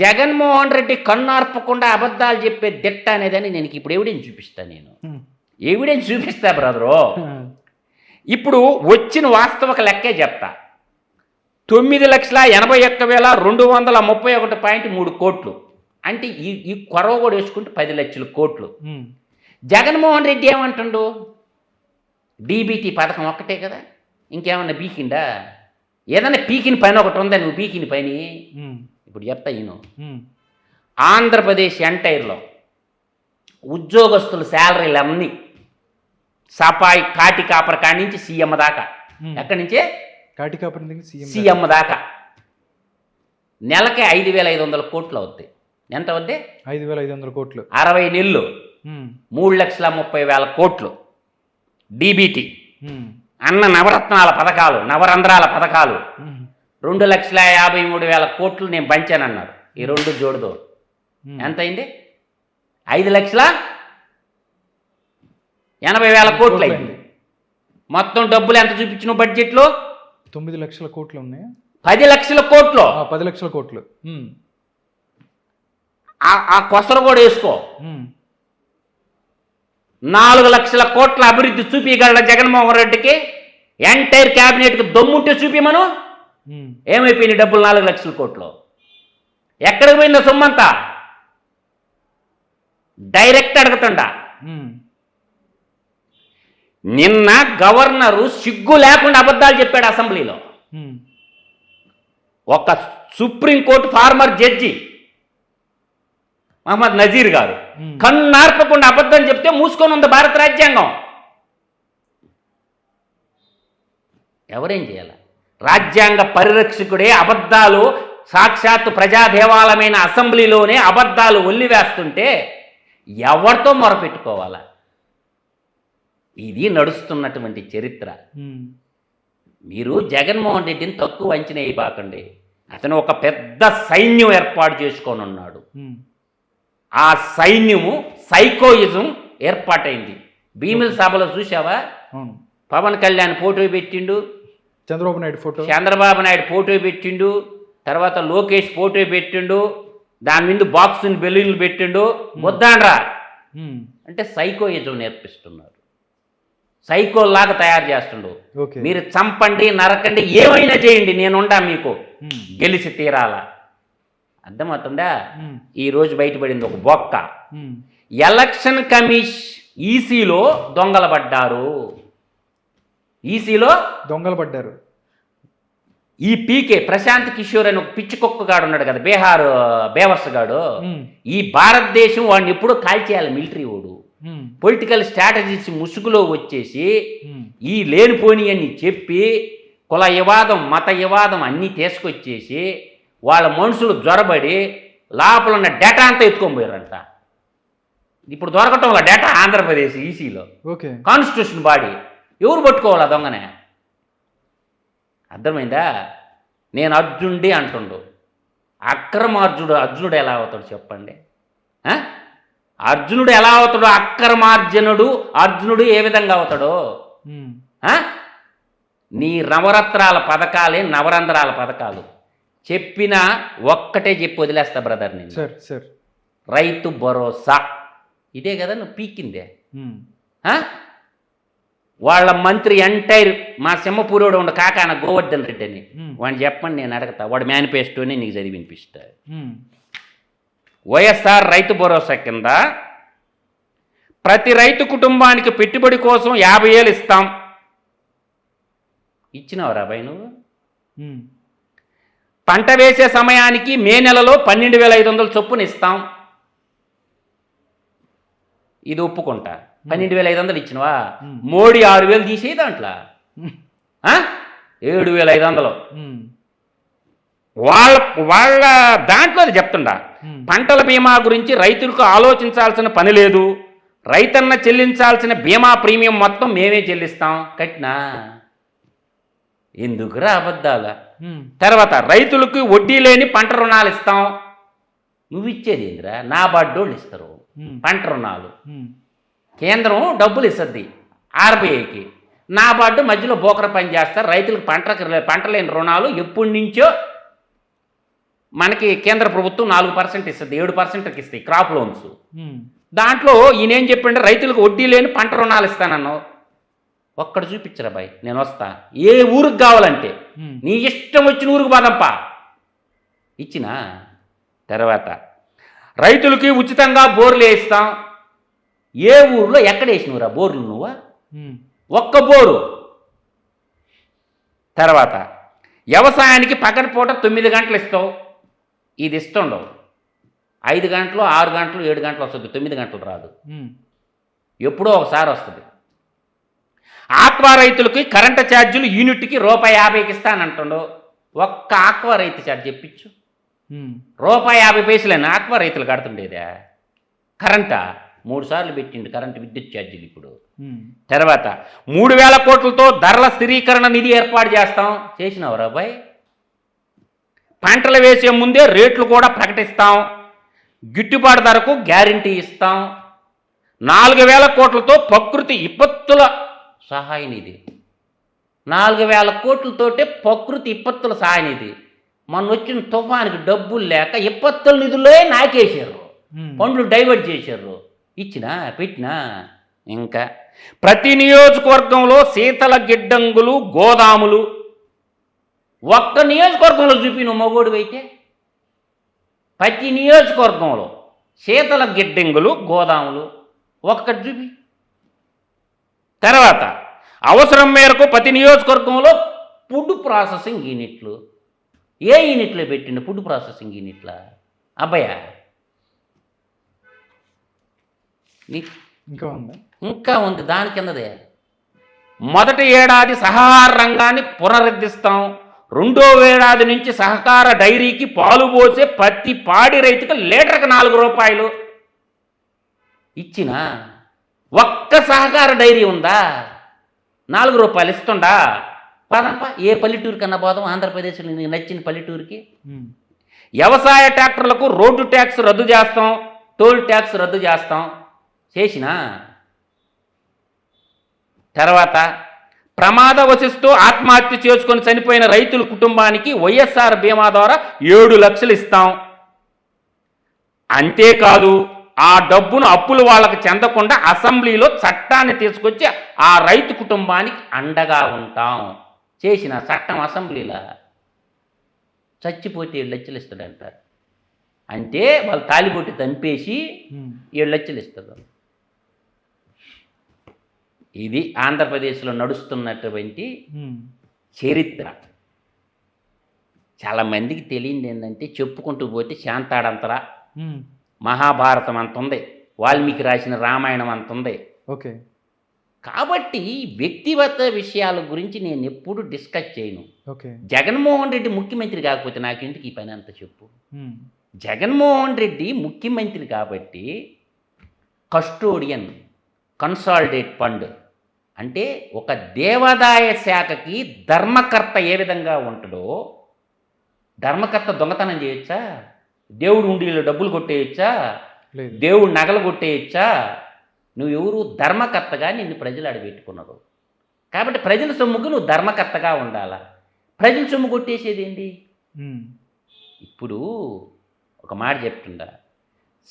జగన్మోహన్ రెడ్డి కన్నార్పకుండా అబద్ధాలు చెప్పే దిట్ట అనేదని నేను ఇప్పుడు ఎవిడెన్స్ చూపిస్తా నేను. ఎవిడెన్స్ చూపిస్తా బ్రదరు ఇప్పుడు వచ్చిన వాస్తవిక లెక్కే చెప్తా. తొమ్మిది లక్షల ఎనభై ఒక్క వేల రెండు వందల ముప్పై ఒకటి పాయింట్ మూడు కోట్లు. అంటే ఈ ఈ కొరవ కూడా వేసుకుంటే పది లక్షల కోట్లు. ఉమ్. జగన్మోహన్ రెడ్డి ఏమంటుండు? డీబీటీ పథకం ఒక్కటే కదా. ఇంకేమన్నా పీకిండా ఏదన్నా పీకిన పని ఒకటి ఉందా? నువ్వు పీకిన పని. ఇప్పుడు చెప్తా ఈయన. ఆంధ్రప్రదేశ్ ఎంటైర్లో ఉద్యోగస్తుల శాలరీలు అన్నీ సపాయి కాటి కాపర కాడి నుంచి సీఎం దాకా. ఎక్కడి నుంచే? కాటి కాపరి సీఎం దాకా. నెలకి ఐదు వేల ఐదు వందల కోట్లు అవుతాయి ఎంత అవుద్ది? ఐదు వేల ఐదు వందల కోట్లు. అరవై నెలలు. మూడు లక్షల ముప్పై వేల కోట్లు. డీబీటీ. అన్న నవరత్నాల పథకాలు నవరంధ్రాల పథకాలు. రెండు లక్షల యాభై మూడు వేల కోట్లు నేను పంచానన్నారు. ఈ రెండు జోడుదో. ఎంత అయింది ఐదు లక్షల? ఎనభై వేల కోట్లు అయింది. మొత్తం డబ్బులు ఎంత చూపించిన బడ్జెట్లో? తొమ్మిది లక్షల కోట్లు ఉన్నాయి. పది లక్షల కోట్లు. పది లక్షల కోట్లు. ఆ- ఆ కొసరు కూడా వేసుకో. నాలుగు లక్షల కోట్ల అభివృద్ధి చూపించగలడ జగన్మోహన్ రెడ్డికి? ఎంటైర్ క్యాబినెట్కి దమ్ముంటే చూపిమను. ఏమైపోయినాయి డబ్బులు నాలుగు లక్షల కోట్లు? ఎక్కడికి పోయిందో సొమ్మంతా? డైరెక్ట్ అడుగుతుండా. నిన్న గవర్నరు సిగ్గు లేకుండా అబద్ధాలు చెప్పాడు అసెంబ్లీలో. ఒక supreme court former judge Mohammed Nazeer garu. కన్నార్పకుండా అబద్ధం చెప్తే మూసుకొని ఉంది భారత రాజ్యాంగం. ఎవరేం చేయాలి? రాజ్యాంగ పరిరక్షకుడే అబద్ధాలు సాక్షాత్తు ప్రజాదేవాలమైన అసెంబ్లీలోనే అబద్ధాలు ఒల్లివేస్తుంటే ఎవరితో మొరపెట్టుకోవాలా? ఇది నడుస్తున్నటువంటి చరిత్ర. మీరు జగన్మోహన్ రెడ్డిని తక్కువ అంచనా వేయబాకండి. అతను ఒక పెద్ద సైన్యం ఏర్పాటు చేసుకొని ఉన్నాడు. ఆ సైన్యము సైకోయిజం ఏర్పాటైంది. భీమిల సభలో చూసావా పవన్ కళ్యాణ్ ఫోటో పెట్టిండు. చంద్రబాబు నాయుడు ఫోటో? చంద్రబాబు నాయుడు ఫోటో పెట్టిండు తర్వాత లోకేష్ ఫోటో పెట్టిండు దాని మీద బాక్సుని బెలూన్లు పెట్టిండు. వద్దాండ్రా. అంటే సైకోయిజం నేర్పిస్తున్నారు. సైకోల్లాగా తయారు చేస్తుండు. మీరు చంపండి నరకండి ఏమైనా చేయండి నేనుండా మీకు. గెలిచి తీరాలా. అర్థమవుతుందా? రోజు బయటపడింది ఒక బొక్క. ఎలక్షన్ కమిష్ ఈసీలో దొంగలు పడ్డారు. ఈసీలో దొంగలు పడ్డారు. ఈ పీకే ప్రశాంత్ కిషోర్ అని ఒక పిచ్చి కుక్క గాడు ఉన్నాడు కదా బీహార్ బేవర్స్ గాడు. ఈ భారతదేశం వాడిని ఎప్పుడూ కాల్చేయాలి మిలిటరీ ఉమ్. పొలిటికల్ స్ట్రాటజీస్ ముసుగులో వచ్చేసి. ఈ లేనిపోని అని చెప్పి కుల వివాదం మత వివాదం అన్నీ తీసుకొచ్చేసి వాళ్ళ మనుషులు జ్వరబడి లోపల ఉన్న డేటా అంతా ఎత్తుకొని పోయారంట. ఇప్పుడు దొరకటం వల్ల డేటా ఆంధ్రప్రదేశ్ ఈసీలో. Constitution body. ఎవరు పట్టుకోవాలా దొంగనే? అర్థమైందా? నేను అర్జునుడి అంటుండు. అక్రమార్జుడు అర్జునుడు ఎలా అవుతాడు చెప్పండి? అర్జునుడు ఎలా అవుతాడు? అక్రమార్జునుడు అర్జునుడు ఏ విధంగా అవుతాడో? నీ నవరత్నాల పథకాలే నవరంధ్రాల పథకాలు. చెప్పిన ఒక్కటే చెప్పి వదిలేస్తా బ్రదర్ నేను సార్ సార్. రైతు భరోసా. ఇదే కదా నువ్వు పీకిందే? వాళ్ళ మంత్రి ఎంటైర్ మా సింహపూరోడు ఉండ కాకాన గోవర్ధన్ రెడ్డి అని. వాడిని చెప్పండి నేను అడగతా. వాడు మేనిఫెస్టోని నీకు చదివి వినిపిస్తా. వైఎస్ఆర్ రైతు భరోసా కింద ప్రతి రైతు కుటుంబానికి పెట్టుబడి కోసం యాభై ఏళ్ళు ఇస్తాం. ఇచ్చినావురా బాయ్ నువ్వు. పంట వేసే సమయానికి మే నెలలో పన్నెండు వేల ఐదు వందల చొప్పున ఇస్తాం. ఇది ఒప్పుకుంటా. పన్నెండు వేల ఐదు వందలు ఇచ్చినవా. మోడీ ఆరు వేలు తీసేయి దాంట్లో? ఏడు వేల ఐదు వందలు. వాళ్ళ వాళ్ళ దాంట్లో అది చెప్తుండా ఉమ్. పంటల బీమా గురించి రైతులకు ఆలోచించాల్సిన పని లేదు రైతన్న చెల్లించాల్సిన బీమా ప్రీమియం మొత్తం మేమే చెల్లిస్తాం కట్నా ఎందుకురా అబద్ధాల. తర్వాత రైతులకు వడ్డీ లేని పంట రుణాలు ఇస్తాం నువ్వు ఇచ్చేది ఏందిరా నా బాడ్డోళ్ళు ఇస్తారు. పంట రుణాలు. కేంద్రం డబ్బులు ఇస్తుంది ఆర్బీఐకి. నా బాడ్డు మధ్యలో బోకర పని చేస్తారు రైతులకు పంట పంట లేని రుణాలు ఎప్పటి నుంచో మనకి కేంద్ర ప్రభుత్వం నాలుగు పర్సెంట్ ఇస్తుంది ఏడు పర్సెంట్కి ఇస్తాయి క్రాప్ లోన్స్. దాంట్లో ఈయన ఏం చెప్పిండే రైతులకు వడ్డీ లేని పంట రుణాలు ఇస్తానన్నావు. ఒక్కడ చూపించరా బాయ్ నేను వస్తా. ఏ ఊరికి కావాలంటే నీ ఇష్టం వచ్చిన ఊరికి బాదంపా. ఇచ్చినా? తర్వాత. రైతులకి ఉచితంగా బోర్లు వేయిస్తాం ఏ ఊర్లో ఎక్కడ వేసినవురా బోర్లు నువ్వా? ఒక్క బోరు. తర్వాత వ్యవసాయానికి పగటిపూట తొమ్మిది గంటలు ఇస్తావు. ఇది ఇస్తుండవు. ఐదు గంటలు ఆరు గంటలు ఏడు గంటలు వస్తుంది. తొమ్మిది గంటలు రాదు. ఎప్పుడో ఒకసారి వస్తుంది. ఆక్వా రైతులకి కరెంటు ఛార్జీలు యూనిట్కి రూపాయి యాభైకి ఇస్తానంటుండు. ఒక్క ఆక్వా రైతు ఛార్జ్ చెప్పించు. రూపాయి యాభై పైసలేనా ఆక్వా రైతులు కడుతుండేదా. కరెంటా? మూడు సార్లు పెట్టిండు కరెంటు విద్యుత్ ఛార్జీలు ఇప్పుడు. తర్వాత మూడు వేల కోట్లతో ధరల స్థిరీకరణ నిధి ఏర్పాటు చేస్తాం. చేసినావు అబ్బాయి పంటలు వేసే ముందే రేట్లు కూడా ప్రకటిస్తాం. గిట్టుబాటు ధరకు గ్యారంటీ ఇస్తాం. నాలుగు వేల కోట్లతో ప్రకృతి విపత్తుల సహాయ నిధి. నాలుగు వేల కోట్లతోటే ప్రకృతి విపత్తుల సహాయ నిధి. మొన్న వచ్చిన తుఫానికి డబ్బులు లేక విపత్తుల నిధులే నాకేశారు. పండ్లు డైవర్ట్ చేశారు. ఇచ్చినా పెట్టినా ఇంకా. ప్రతి నియోజకవర్గంలో శీతల గిడ్డంగులు గోదాములు. ఒక్క నియోజకవర్గంలో చూపిన మగోడు అయితే. ప్రతి నియోజకవర్గంలో శీతల గిడ్డంగులు గోదాములు ఒక్కటి చూపి. తర్వాత అవసరం మేరకు ప్రతి నియోజకవర్గంలో ఫుడ్ ప్రాసెసింగ్ యూనిట్లు. ఏ యూనిట్లో పెట్టిండు ఫుడ్ ప్రాసెసింగ్ యూనిట్ల? అబ్బాయా ఇంకా ఉందా. ఇంకా ఉంది. దాని కిందదే మొదటి ఏడాది సహకార రంగాన్ని పునరుద్ధరిస్తాం రెండో ఏడాది నుంచి సహకార డైరీకి పాలు పోసే ప్రతి పాడి రైతుకు లీటర్కి నాలుగు రూపాయలు. ఇచ్చిన ఒక్క సహకార డైరీ ఉందా? నాలుగు రూపాయలు ఇస్తుండా? పదంపా ఏ పల్లెటూరు కన్నా పోదాం. ఆంధ్రప్రదేశ్లో నీకు నచ్చిన పల్లెటూరుకి. వ్యవసాయ ట్రాక్టర్లకు రోడ్డు ట్యాక్స్ రద్దు చేస్తాం టోల్ ట్యాక్స్ రద్దు చేస్తాం. చేసినా తర్వాత ప్రమాదవశిస్తూ ఆత్మహత్య చేసుకొని చనిపోయిన రైతుల కుటుంబానికి వైఎస్ఆర్ బీమా ద్వారా ఏడు లక్షలు ఇస్తాం. అంతేకాదు ఆ డబ్బును అప్పులు వాళ్ళకి చెందకుండా అసెంబ్లీలో చట్టాన్ని తీసుకొచ్చి ఆ రైతు కుటుంబానికి అండగా ఉంటాం. చేసిన చట్టం అసెంబ్లీలో? చచ్చిపోతే ఏడు లక్షలు ఇస్తాడంట అంటే వాళ్ళు తాలిబొట్టి ఉమ్, ఏడు లక్షలు ఇస్తారు. ఇది ఆంధ్రప్రదేశ్లో నడుస్తున్నటువంటి చరిత్ర. చాలా మందికి తెలియంది ఏంటంటే చెప్పుకుంటూ పోతే శాంతాడంతరా మహాభారతం అంత ఉంది. వాల్మీకి రాసిన రామాయణం అంత ఉంది. ఓకే. కాబట్టి వ్యక్తిగత విషయాల గురించి నేను ఎప్పుడు డిస్కస్ చేయను. ఓకే. జగన్మోహన్ రెడ్డి ముఖ్యమంత్రి కాకపోతే నాకెందుకు ఈ పని అంత చెప్పు? జగన్మోహన్ రెడ్డి ముఖ్యమంత్రి కాబట్టి కస్టోడియన్ కన్సాలిడేట్ ఫండ్ అంటే ఒక దేవాదాయ శాఖకి ధర్మకర్త ఏ విధంగా ఉంటాడో ధర్మకర్త దొంగతనం చేయొచ్చా? దేవుడు ఉండిలో డబ్బులు కొట్టేయచ్చా? దేవుడు నగలు కొట్టేయచ్చా? నువ్వెవరు? ధర్మకర్తగా నిన్ను ప్రజలు అడబెట్టుకున్నారు కాబట్టి ప్రజల సొమ్ముకు నువ్వు ధర్మకర్తగా ఉండాలా? ప్రజల సొమ్ము కొట్టేసేది ఏంటి ఇప్పుడు ఒక మాట చెప్తుండా.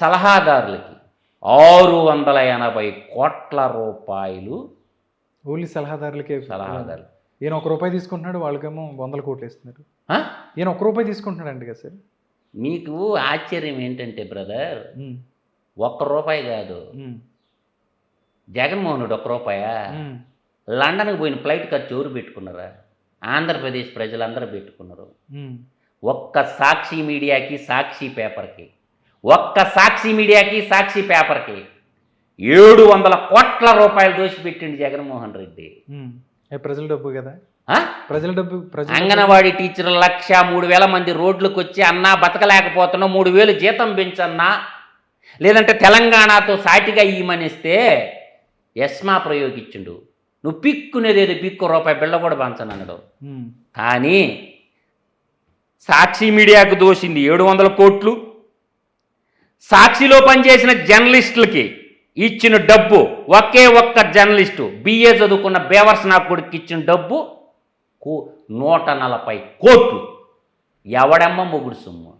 సలహాదారులకి ఆరు వందల ఎనభై కోట్ల రూపాయలు ఓన్లీ సలహాదారులకే. సలహాదారు ఈయన ఒక రూపాయి తీసుకుంటున్నాడు వాళ్ళకేమో వందల కోట్లు ఇస్తున్నారు? ఈయన ఒక రూపాయి తీసుకుంటున్నాడు అండి కదా సార్. మీకు ఆశ్చర్యం ఏంటంటే బ్రదర్ ఒక్క రూపాయి కాదు. జగన్మోహనుడు ఒక్క రూపాయా? లండన్కి పోయిన ఫ్లైట్ ఖర్చు ఎవరు పెట్టుకున్నారా? ఆంధ్రప్రదేశ్ ప్రజలందరూ పెట్టుకున్నారు. ఒక్క సాక్షి మీడియాకి సాక్షి పేపర్కి. ఒక్క సాక్షి మీడియాకి సాక్షి పేపర్కి. ఏడు వందల కోట్ల రూపాయలు దోషిపెట్టిండు జగన్మోహన్ రెడ్డి. ప్రజల డబ్బు కదా? ప్రజల డబ్బు అంగన్వాడీ టీచర్లు లక్ష మూడు వేల మంది రోడ్లకు వచ్చి అన్నా బతకలేకపోతున్నాం మూడు వేలు జీతం పెంచన్నా. లేదంటే తెలంగాణతో సాటిగా ఇయ్యమనిస్తే ఎస్మా ప్రయోగించుండు. నువ్వు పిక్కునేదేదో పిక్కు రూపాయి బిళ్ళ కూడా పంచనన్నాడు. కానీ సాక్షి మీడియాకు దోషింది ఏడు వందల కోట్లు. సాక్షిలో పనిచేసిన జర్నలిస్టులకి ఇచ్చిన డబ్బు ఒకే ఒక్క జర్నలిస్టు బిఏ చదువుకున్న బేవర్స్ నా కొడుకు ఇచ్చిన డబ్బు కో- నూట నలభై కోట్లు. ఎవడమ్మ మొగుడు సొమ్ము?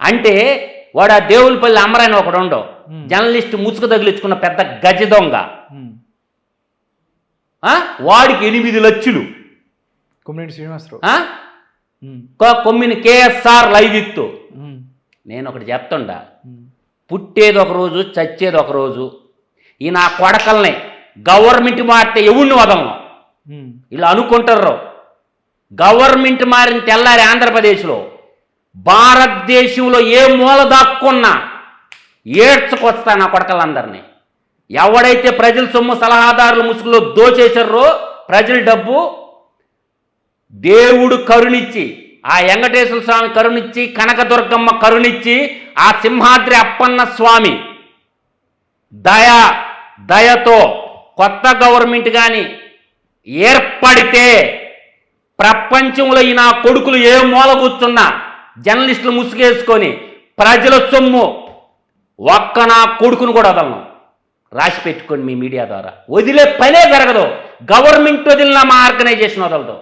అంటే వాడు ఆ దేవులపల్లి అమరాయన ఒకడు ఉండవు. జర్నలిస్ట్ ముసుగు తగిలించుకున్న పెద్ద గజ దొంగ? వాడికి ఎనిమిది లక్షలు. కొమ్మినేని శ్రీనివాసరావు. కొమ్మిని కేఎస్ఆర్ ఉమ్, నేను ఒకటి చెప్తుండా. పుట్టేది ఒక రోజు చచ్చేది ఒక రోజు. ఈ నా కొడకల్ని గవర్నమెంట్ మారితే ఎవరిని వదలను? ఇలా అనుకుంటారు. గవర్నమెంట్ మారిన తెల్లారి ఆంధ్రప్రదేశ్లో భారతదేశంలో ఏ మూల దాక్కున్నా ఏడ్చుకొస్తా నా కొడకలందరినీ. ఎవడైతే ప్రజల సొమ్ము సలహాదారుల ముసుగులో దోచేశారో ప్రజల డబ్బు దేవుడు కరుణిచ్చి ఆ వెంకటేశ్వర స్వామి కరుణిచ్చి కనకదుర్గమ్మ కరుణిచ్చి ఆ సింహాద్రి అప్పన్న స్వామి దయ దయతో కొత్త గవర్నమెంట్ కానీ ఏర్పడితే ప్రపంచంలో ఈ నా కొడుకులు ఏ మూల కూర్చున్నా జర్నలిస్టులు ముసుగేసుకొని ప్రజల సొమ్ము ఒక్క నా కొడుకును కూడా వదలను. రాసి పెట్టుకోండి మీ మీడియా ద్వారా. వదిలే పనే జరగదు. గవర్నమెంట్ వదిలిన మా ఆర్గనైజేషన్ వదలదు.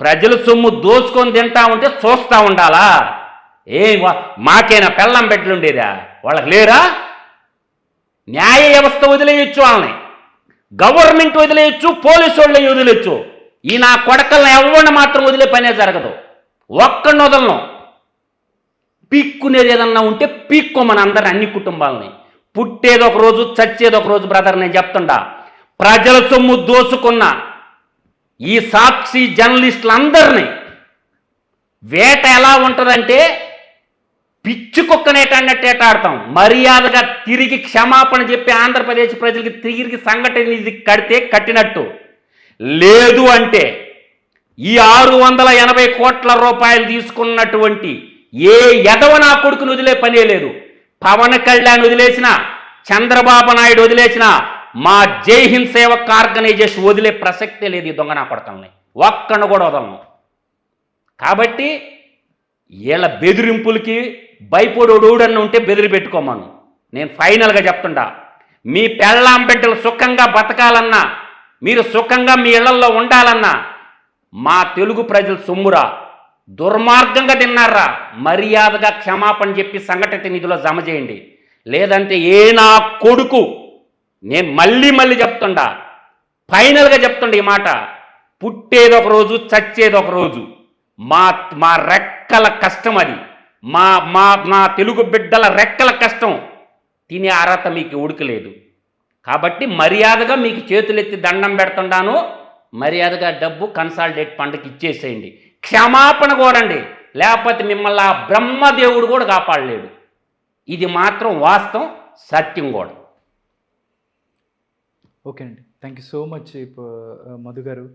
ప్రజల సొమ్ము దోచుకొని తింటా ఉంటే చూస్తూ ఉండాలా? ఏ వా- మాకేనా పెళ్ళం ఉండేదా వాళ్ళకి లేరా? న్యాయ వ్యవస్థ వదిలేయచ్చు వాళ్ళని. గవర్నమెంట్ వదిలేయచ్చు పోలీసు వాళ్ళని వదిలేయచ్చు. ఈ నా కొడకల్ని ఎవరిని మాత్రం వదిలే పనే జరగదు. ఒక్కడిని వదలను. పీక్కునేది ఏదన్నా ఉంటే పీక్కోమని అందరిని అన్ని కుటుంబాలని. పుట్టేది ఒక రోజు చచ్చేది ఒక రోజు బ్రదర్ నేను చెప్తుండా. ప్రజల సొమ్ము దోసుకున్న ఈ సాక్షి జర్నలిస్టులందరినీ వేట ఎలా ఉంటుందంటే పిచ్చి కుక్కనేటన్నట్టేట ఆడతాం మర్యాదగా తిరిగి క్షమాపణ చెప్పి ఆంధ్రప్రదేశ్ ప్రజలకి తిరిగి సంఘటన ఇది కడితే కట్టినట్టు. లేదు అంటే ఈ ఆరు వందల ఎనభై కోట్ల రూపాయలు తీసుకున్నటువంటి ఏ ఎదవ నా కొడుకును వదిలే పనే లేదు. పవన్ కళ్యాణ్ వదిలేసిన చంద్రబాబు నాయుడు వదిలేసిన మా జై హింద్ సేవక్ ఆర్గనైజేషన్ వదిలే ప్రసక్తే లేదు ఈ దొంగ నా కొడతల్ని. ఒక్కను కూడా వదలను. కాబట్టి వీళ్ళ బెదిరింపులకి భయపడోడోడన్న ఉంటే బెదిరి పెట్టుకోమను. నేను ఫైనల్గా చెప్తుండా మీ పెళ్ళాం బిడ్డలు సుఖంగా బతకాలన్నా మీరు సుఖంగా మీ ఇళ్ళలో ఉండాలన్నా మా తెలుగు ప్రజలు సొమ్మురా దుర్మార్గంగా తిన్నారా మర్యాదగా క్షమాపణ చెప్పి సంఘటిత నిధిలో జమ చేయండి. లేదంటే ఏ నా కొడుకు నేను మళ్ళీ మళ్ళీ చెప్తుండా ఫైనల్గా చెప్తుండే ఈ మాట పుట్టేదొక రోజు చచ్చేది ఒక రోజు. మా మా రెక్కల కష్టం అది. మా మా మా తెలుగు బిడ్డల రెక్కల కష్టం. తినే అర్హత మీకు ఉడకలేదు. కాబట్టి మర్యాదగా మీకు చేతులెత్తి దండం పెడుతుండాను. మర్యాదగా డబ్బు కన్సాలిడేట్ పండుగ ఇచ్చేసేయండి. క్షమాపణ కోరండి. లేకపోతే మిమ్మల్ని ఆ బ్రహ్మదేవుడు కూడా కాపాడలేడు. ఇది మాత్రం వాస్తవం సత్యం కూడా. ఓకే అండి. Thank you so much Madhu garu.